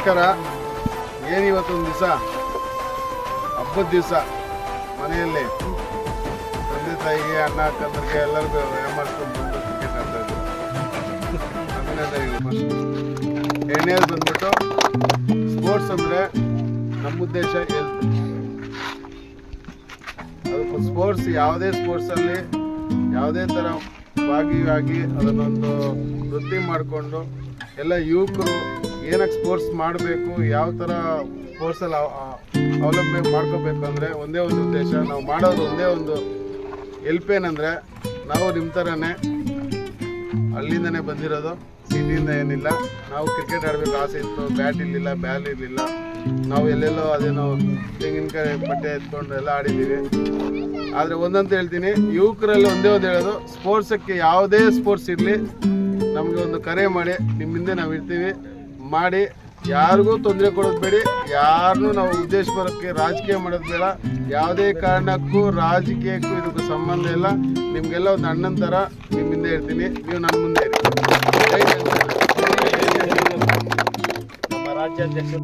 ನಮಸ್ಕಾರ. ಏನು ಇವತ್ತೊಂದು ದಿವಸ? ಹಬ್ಬದ ದಿವಸ ಮನೆಯಲ್ಲಿ. ತಂದೆ ತಾಯಿಗೆ, ಅಣ್ಣ, ಅಕ್ಕಂದರಿಗೆ ಎಲ್ಲರಿಗೂ ಮಾಡ್ಕೊಂಡು ಬಂದು ಕ್ರಿಕೆಟ್ ಆಡ್ತಾ ಇದ್ರು. ಅಭಿನಂದನೆಗಳು ಬಂದ್ಬಿಟ್ಟು ಸ್ಪೋರ್ಟ್ಸ್ ಅಂದರೆ ನಮ್ಮ ಉದ್ದೇಶ ಹೆಲ್ತ್ ಅದು ಸ್ಪೋರ್ಟ್ಸ್ ಯಾವುದೇ ಸ್ಪೋರ್ಟ್ಸಲ್ಲಿ ಯಾವುದೇ ಥರ ಭಾಗಿಯಾಗಿ ಅದನ್ನೊಂದು ವೃತ್ತಿ ಮಾಡಿಕೊಂಡು ಎಲ್ಲ ಯುವಕರು ಏನಕ್ಕೆ ಸ್ಪೋರ್ಟ್ಸ್ ಮಾಡಬೇಕು, ಯಾವ ಥರ ಸ್ಪೋರ್ಟ್ಸಲ್ಲಿ ಅವಲಂಬನೆ ಮಾಡ್ಕೋಬೇಕು ಅಂದರೆ ಒಂದೇ ಒಂದು ಉದ್ದೇಶ. ನಾವು ಮಾಡೋದು ಒಂದೇ ಒಂದು ಹೆಲ್ಪ್ ಏನಂದರೆ ನಾವು ನಿಮ್ಮ ಥರನೇ ಅಲ್ಲಿಂದನೇ ಬಂದಿರೋದು. ಸಿಟಿಯಿಂದ ಏನಿಲ್ಲ. ನಾವು ಕ್ರಿಕೆಟ್ ಆಡಬೇಕು ಆಸೆ ಇತ್ತು. ಬ್ಯಾಟ್ ಇರಲಿಲ್ಲ ಬ್ಯಾಲ್ ಇರಲಿಲ್ಲ. ನಾವು ಎಲ್ಲೆಲ್ಲೋ ಅದೇನೋ ತೆಂಗಿನಕಾಯಿ ಬಟ್ಟೆ ಎತ್ಕೊಂಡು ಎಲ್ಲ ಆಡಿದ್ದೀವಿ. ಆದರೆ ಒಂದಂತ ಹೇಳ್ತೀನಿ, ಯುವಕರಲ್ಲಿ ಒಂದೇ ಒಂದು ಹೇಳೋದು, ಸ್ಪೋರ್ಟ್ಸಕ್ಕೆ ಯಾವುದೇ ಸ್ಪೋರ್ಟ್ಸ್ ಇರಲಿ, ನಮಗೆ ಒಂದು ಕರೆ ಮಾಡಿ ನಿಮ್ಮಿಂದ ನಾವು ಇರ್ತೀವಿ. ಮಾಡಿ, ಯಾರಿಗೂ ತೊಂದರೆ ಕೊಡೋದು ಬೇಡಿ. ಯಾರನ್ನೂ ನಾವು ಉದ್ದೇಶ ಬರೋಕ್ಕೆ, ರಾಜಕೀಯ ಮಾಡೋದು ಬೇಡ. ಯಾವುದೇ ಕಾರಣಕ್ಕೂ ರಾಜಕೀಯಕ್ಕೂ ಇದಕ್ಕೂ ಸಂಬಂಧ ಇಲ್ಲ. ನಿಮಗೆಲ್ಲ ಒಂದು ಅಣ್ಣನ ಥರ ಹಿಂದೆ ಇರ್ತೀನಿ ನೀವು ನನ್ನ ಮುಂದೆ ಇರಿ. ನಮ್ಮ ರಾಜ್ಯಾಧ್ಯಕ್ಷರು